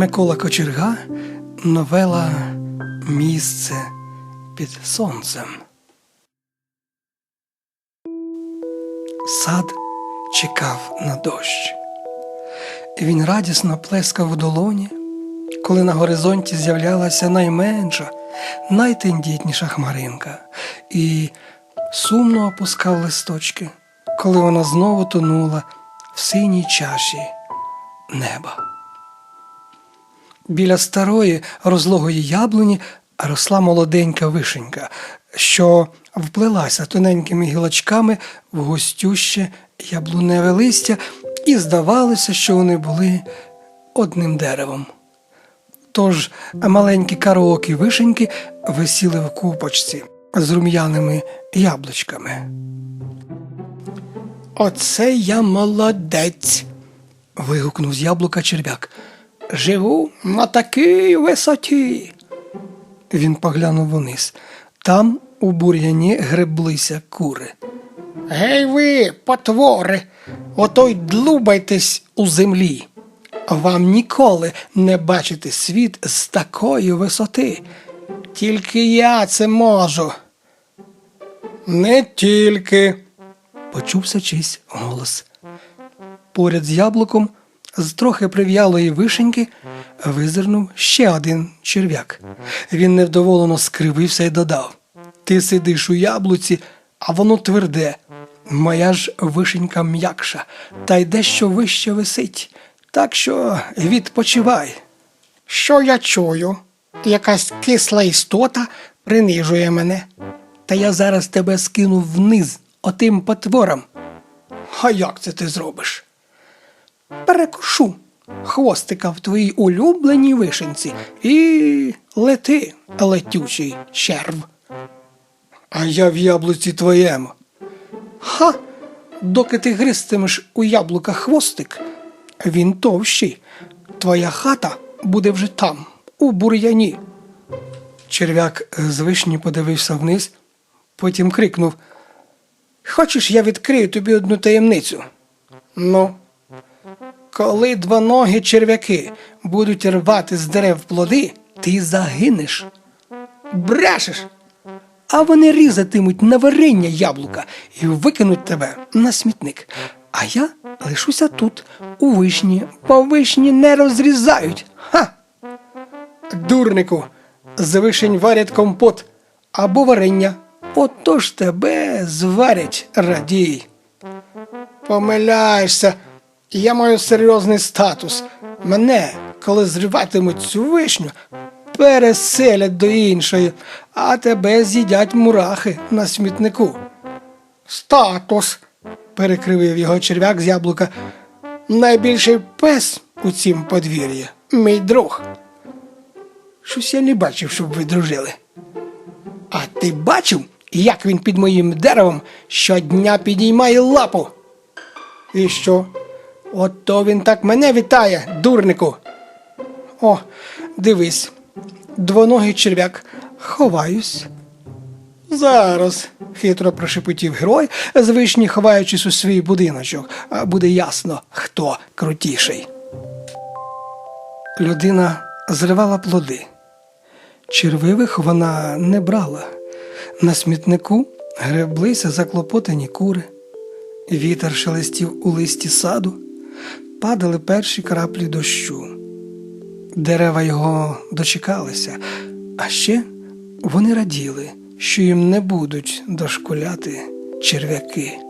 Микола Кочерга, новела Місце під сонцем. Сад чекав на дощ. Він радісно плескав у долоні, коли на горизонті з'являлася найменша, найтендітніша хмаринка, і сумно опускав листочки, коли вона знову тонула в синій чаші неба. Біля старої розлогої яблуні росла молоденька вишенька, що вплелася тоненькими гілочками в густюще яблуневе листя, і здавалося, що вони були одним деревом. Тож маленькі караокі вишеньки висіли в купочці з рум'яними яблучками. Оце я молодець. вигукнув з яблука черв'як. Живу на такій висоті. Він поглянув униз. Там у бур'яні греблися кури. Гей ви, потвори, ото й длубайтесь у землі. Вам ніколи не бачити світ з такої висоти. Тільки я це можу. Не тільки, почувся чийсь голос. Поряд з яблуком, з трохи прив'ялої вишеньки, визирнув ще один черв'як. Він невдоволено скривився і додав: Ти сидиш у яблуці, а воно тверде. Моя ж вишенька м'якша, та й дещо вище висить. Так що відпочивай. Що я чую? Якась кисла істота принижує мене. Та я зараз тебе скину вниз отим потвором. А як це ти зробиш? Перекушу хвостика в твоїй улюбленій вишенці і лети, летючий черв. А я в яблуці твоєму. Ха, доки ти гристимеш у яблука хвостик, він товщий. Твоя хата буде вже там, у бур'яні. Черв'як з вишні подивився вниз, потім крикнув: Хочеш, я відкрию тобі одну таємницю? Ну, коли двоногі черв'яки будуть рвати з дерев плоди, ти загинеш. Брешеш. А вони різатимуть на варення яблука і викинуть тебе на смітник. А я лишуся тут, у вишні, бо вишні не розрізають. Ха! Дурнику, з вишень варять компот або варення. Отож тебе зварять радій. Помиляєшся, я маю серйозний статус. Мене, коли зриватимуть цю вишню, переселять до іншої, а тебе з'їдять мурахи на смітнику. Статус, перекривив його черв'як з яблука. Найбільший пес у цім подвір'ї, мій друг. Щось я не бачив, щоб ви дружили. А ти бачив, як він під моїм деревом щодня підіймає лапу? І що? Ото він так мене вітає, дурнику. О, дивись, двоногий черв'як, ховаюсь. Зараз, хитро прошепотів герой, з вишні ховаючись у свій будиночок, а буде ясно, хто крутіший. Людина зривала плоди. Червивих вона не брала. На смітнику греблися заклопотані кури. Вітер шелестів у листі саду, падали перші краплі дощу. Дерева його дочекалися, а ще вони раділи, що їм не будуть дошкуляти черв'яки.